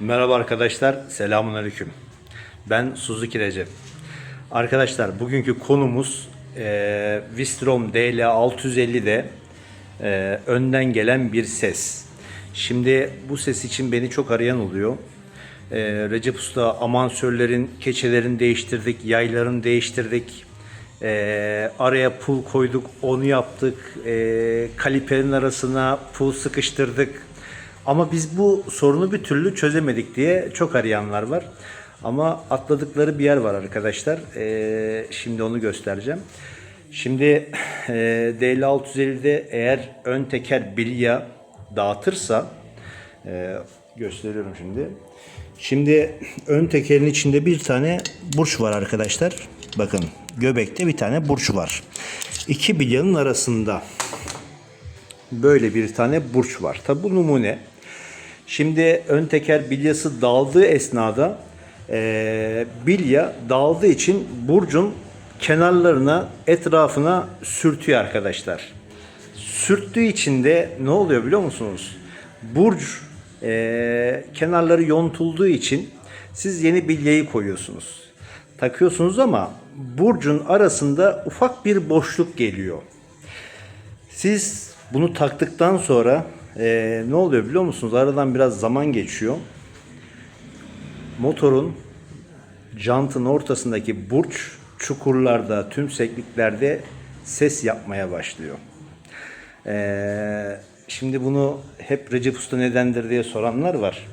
Merhaba arkadaşlar, selamun aleyküm. Ben Suzuki Recep. Arkadaşlar bugünkü konumuz e, Vistrom DL 650'de e, önden gelen bir ses. Şimdi bu ses için beni çok arayan oluyor. E, Recep Usta amansörlerin, keçelerini değiştirdik, yaylarını değiştirdik. E, araya pul koyduk, onu yaptık. E, kaliperin arasına pul sıkıştırdık. Ama biz bu sorunu bir türlü çözemedik diye çok arayanlar var. Ama atladıkları bir yer var arkadaşlar. Ee, şimdi onu göstereceğim. Şimdi e, DL650'de eğer ön teker bilya dağıtırsa e, gösteriyorum şimdi. Şimdi ön tekerin içinde bir tane burç var arkadaşlar. Bakın göbekte bir tane burç var. İki bilyanın arasında böyle bir tane burç var. Tabi bu numune. Şimdi ön teker bilyası dağıldığı esnada eee, bilya dağıldığı için burcun kenarlarına etrafına sürtüyor arkadaşlar. Sürttüğü için de ne oluyor biliyor musunuz? Burç eee, kenarları yontulduğu için siz yeni bilyayı koyuyorsunuz. Takıyorsunuz ama burcun arasında ufak bir boşluk geliyor. Siz bunu taktıktan sonra eee, ne oluyor biliyor musunuz? Aradan biraz zaman geçiyor. Motorun jantın ortasındaki burç çukurlarda, tümsekliklerde ses yapmaya başlıyor. Eee, şimdi bunu hep Recep Usta nedendir diye soranlar var.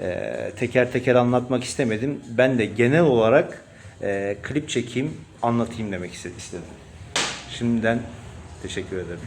Eee, teker teker anlatmak istemedim. Ben de genel olarak eee, klip çekeyim, anlatayım demek iste- istedim. Şimdiden teşekkür ederim.